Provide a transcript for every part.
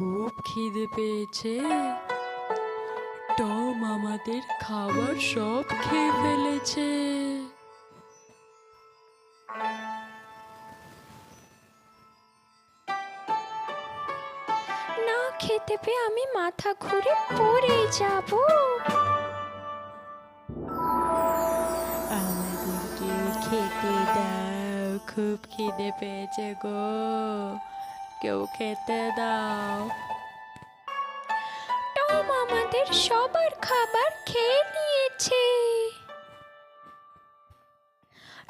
খুব খিদে পেয়েছে। টম আমাদের খাবার সব খেয়ে ফেলেছে। না খেতে পেয়ে আমি মাথা ঘুরে পড়ে যাব। আমাদেরকে খেতে দাও খুব খিদে পেয়েছে গো। কেউ খেতে দাও। টম আমাদের সবার খাবার খেয়ে নিয়েছে।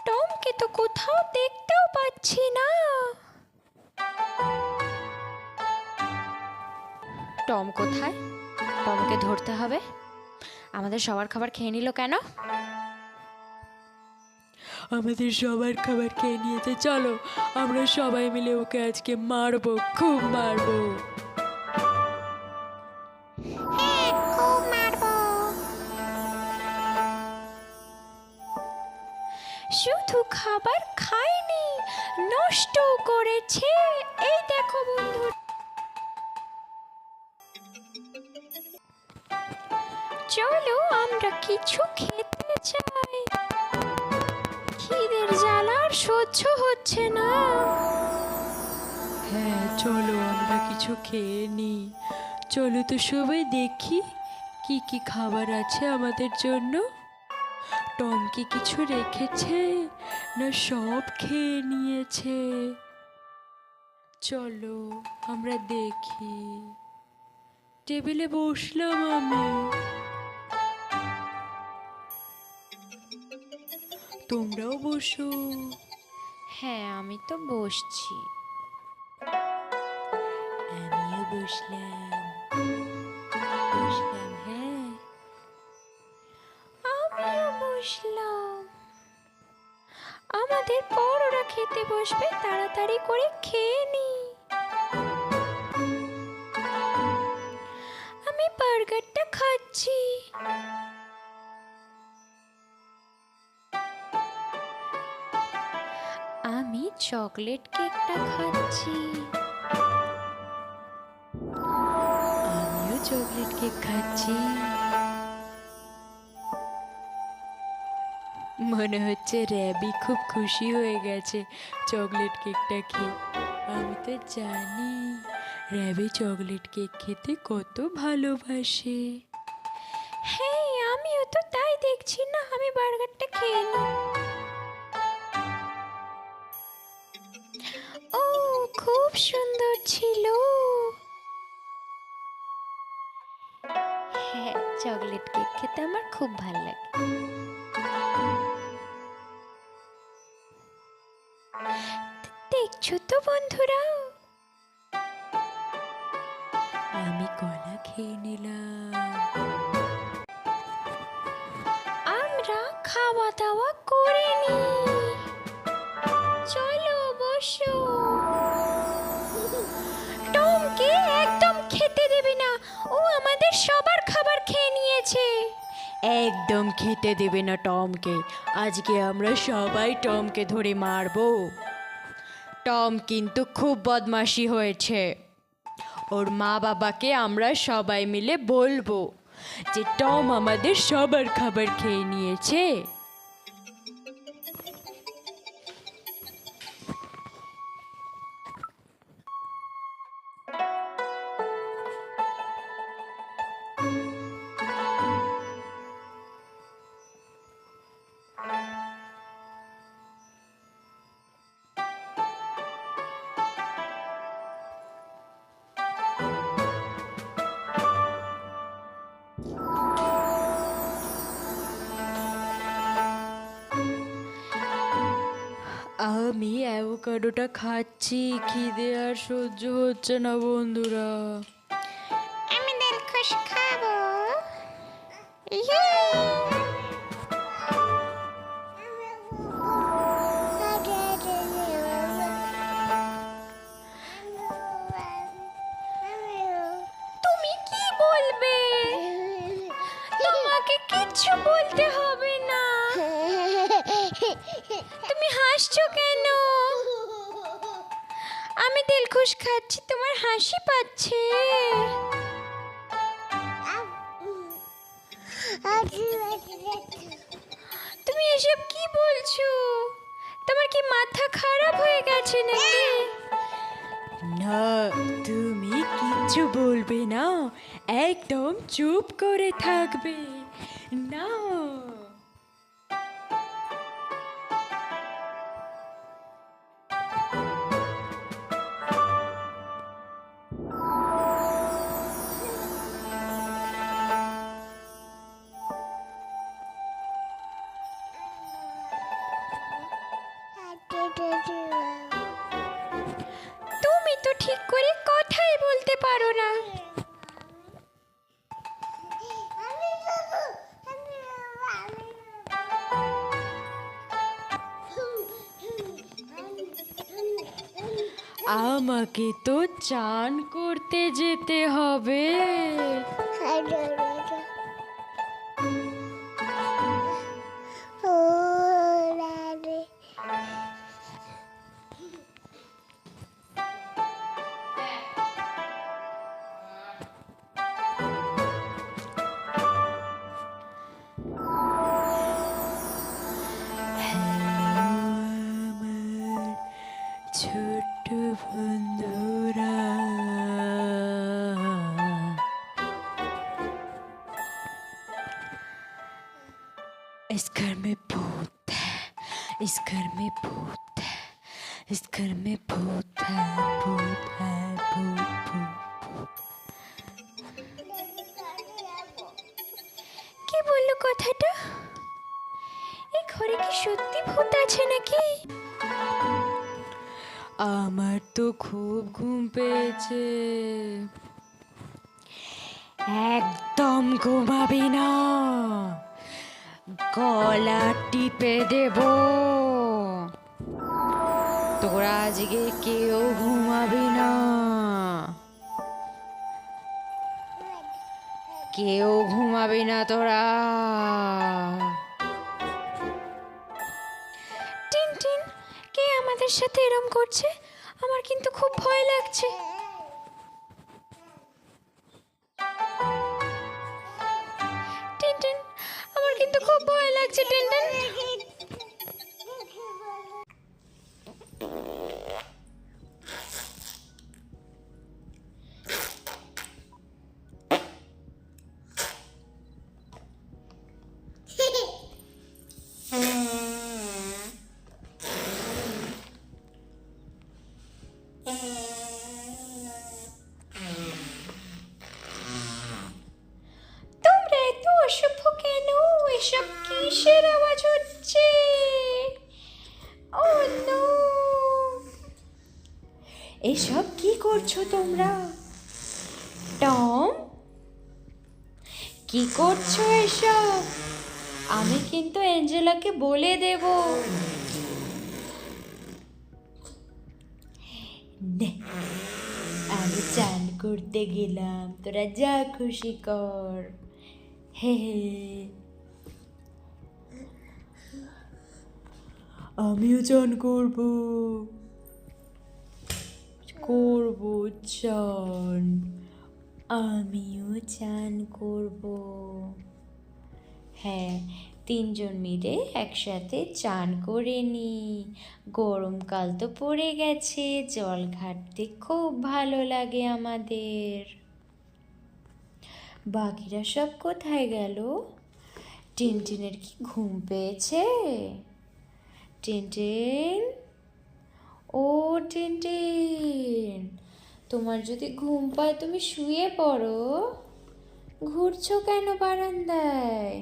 টমকে তো কোথাও দেখতেও পাচ্ছি না। টম কোথায়? টমকে ধরতে হবে? আমাদের সবার খাবার খেয়ে নিল কেন? আমাদের সবার খাবার খেয়ে নিয়েছে চলো, আমরা সবাই মিলে ওকে আজকে মারবো, খুব মারবো। শুধু খাবার খায়নি নষ্ট করেছে। এই দেখো বন্ধু। চলো, আমরা কিছু খেতে আর সহ্য হচ্ছে না। হ্যাঁ চলো আমরা কিছু খেয়ে নিই চলো তো সবাই দেখি কি কি খাবার আছে আমাদের জন্য। টম কি কিছু রেখেছে না সব খেয়ে নিয়েছে? চলো আমরা দেখি। টেবিলে বসলাম আমি। তোমরাও বসো। হ্যাঁ আমি তো বসছি। আমিও বসলাম। বসলাম হ্যাঁ। আমিও বসলাম। আমাদের বড়রা খেতে বসবে, তাড়াতাড়ি করে খেয়ে নি। আমি বার্গারটা খাচ্ছি। চকলেট কেকটা খাচ্ছি। আমিও চকলেট কেক খাচ্ছি। মনে হচ্ছে র্যাবি খুব খুশি হয়ে গেছে চকলেট কেকটা খেয়ে। আমি তো জানি র্যাবি চকলেট কেক খেতে কত ভালোবাসে। হ্যাঁ আমিও তো তাই দেখছি না, আমি বার্গারটা খেয়ে নি খুব সুন্দর ছিল। হ্যাঁ চকলেট কেক খেতে আমার খুব ভালো লাগে। দেখছ তো বন্ধুরা। আমি কলা খেয়ে নিলাম। আমরা খাওয়া দাওয়া করে নি চলো, বসো। একদম খেতে দেবে না টমকে। আজকে আমরা সবাই টমকে ধরে মারব। টম কিন্তু খুব বদমাশি হয়েছে। ওর মা বাবাকে আমরা সবাই মিলে বলব যে, টম আমাদের সবার খাবার খেয়ে নিয়েছে। অ্যাভোকাডোটা খাচ্ছি খিদে আর সহ্য হচ্ছে না বন্ধুরা। আমি দিলখুশ খাব। তুমি কি বলবে? তোমাকে কিচ্ছু বলতে হবে না। তুমি হাসছো কেন? আমি দিলখুশ খাচ্ছি, তোমার হাসি পাচ্ছে। তুমি এসব কি বলছো? তোমার কি মাথা খারাপ হয়ে গেছে নাকি? না, তুমি কিচ্ছু বলবে না, একদম চুপ করে থাকবে। না আমাকে তো চান করতে যেতে হবে। আমার ছোট্ট বন্ধুরা इस घर में भूत है इस घर में भूत है इस घर में भूत है भूत है भूत भूत কি বললো কথাটা এই ঘরে কি সত্যি ভূত আছে নাকি আমার তো খুব ঘুম পেয়েছে। একদম ঘুমাবি না। গলা টিপে দেব। তোরা আজকে কেউ ঘুমাবি না। কেউ ঘুমাবি না তোরা। আমাদের সাথে এরম করছে? আমার কিন্তু খুব ভয় লাগছে। আমার কিন্তু খুব ভয় লাগছে টিন এসব কি করছ তোমরা? টম? কি করছ এসব? আমি কিন্তু অ্যাঞ্জেলাকে বলে দেব। আমি চান করতে গেলাম, তোরা যা খুশি কর। হে হে। আমিও চান করব। করব চান আমিও চান করব। হ্যাঁ তিনজন মিলে একসাথে চান করে নি। গরমকাল তো পড়ে গেছে, জল ঘাটতে খুব ভালো লাগে আমাদের। বাকিরা সব কোথায় গেল? টিনটিনের কি ঘুম পেয়েছে? টিনটিন ও টিনটিন তোমার যদি ঘুম পায় তুমি শুয়ে পড়ো। ঘুরছো কেন বারান্দায়?